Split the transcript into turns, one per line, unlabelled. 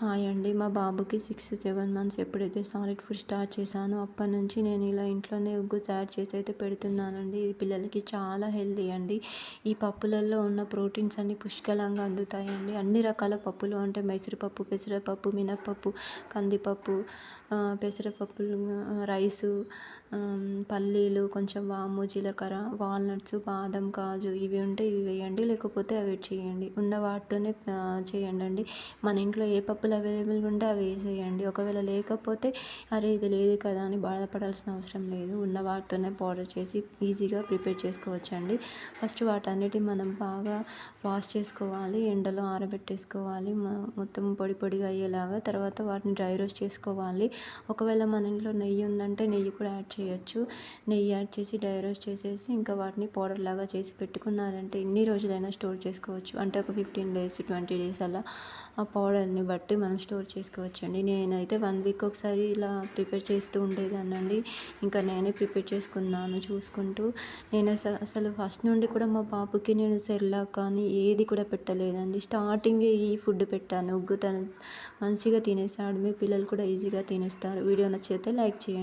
Hi అండి. మా బాబుకి సిక్స్ సెవెన్ మంత్స్ ఎప్పుడైతే సాలిడ్ ఫుడ్ స్టార్ట్ చేశానో అప్పటి నుంచి నేను ఇలా ఇంట్లోనే ఉగ్గు తయారు చేసి అయితే పెడుతున్నానండి. ఇది పిల్లలకి చాలా హెల్తీ అండి. ఈ పప్పులలో ఉన్న ప్రోటీన్స్ అన్ని పుష్కలంగా అందుతాయండి. అన్ని రకాల పప్పులు అంటే మైసూరుపప్పు పెసరపప్పు మినప్పప్పు కందిపప్పు పెసరపప్పు రైసు పల్లీలు కొంచెం వాము జీలకర్ర వాల్నట్స్ బాదం కాజు ఇవి ఉంటే ఇవి వేయండి. లేకపోతే అవి చేయండి. ఉన్న వాటితోనే చేయండి అండి మన ఇంట్లో ఏ పప్పులు అవైలబుల్గా ఉంటే అవి వేసేయండి. ఒకవేళ లేకపోతే అరే ఇది లేదు కదా అని బాధపడాల్సిన అవసరం లేదు. ఉన్న వాటితోనే పౌడర్ చేసి ఈజీగా ప్రిపేర్ చేసుకోవచ్చు అండి ఫస్ట్ వాటన్నిటిని మనం బాగా వాష్ చేసుకోవాలి. ఎండలో ఆరబెట్టేసుకోవాలి. మొత్తం పొడి పొడిగా అయ్యేలాగా తర్వాత వాటిని డ్రై రోస్ట్ చేసుకోవాలి. ఒకవేళ మన ఇంట్లో నెయ్యి ఉందంటే నెయ్యి కూడా యాడ్ చేయొచ్చు. నెయ్యి యాడ్ చేసి డ్రై రోస్ట్ చేసేసి ఇంకా వాటిని పౌడర్ లాగా చేసి పెట్టుకున్నారంటే ఎన్ని రోజులైనా స్టోర్ చేసుకోవచ్చు. అంటే ఒక ఫిఫ్టీన్ డేస్ ట్వంటీ డేస్ అలా ఆ పౌడర్ని బట్టి మనం స్టోర్ చేసుకోవచ్చు అండి నేనైతే వన్ వీక్ ఒకసారి ఇలా ప్రిపేర్ చేస్తూ ఉండేదాన్నండి. ఇంకా నేనే ప్రిపేర్ చేసుకున్నాను చూసుకుంటూ. నేను అసలు ఫస్ట్ నుండి కూడా మా బాబుకి నేను సెర్లా కానీ ఏది కూడా పెట్టలేదండి. స్టార్టింగ్ ఈ ఫుడ్ పెట్టాను. ఉగ్గు తను మంచిగా తినేసాడు. మీ పిల్లలు కూడా ఈజీగా తినేస్తారు. వీడియో నచ్చితే లైక్ చేయండి.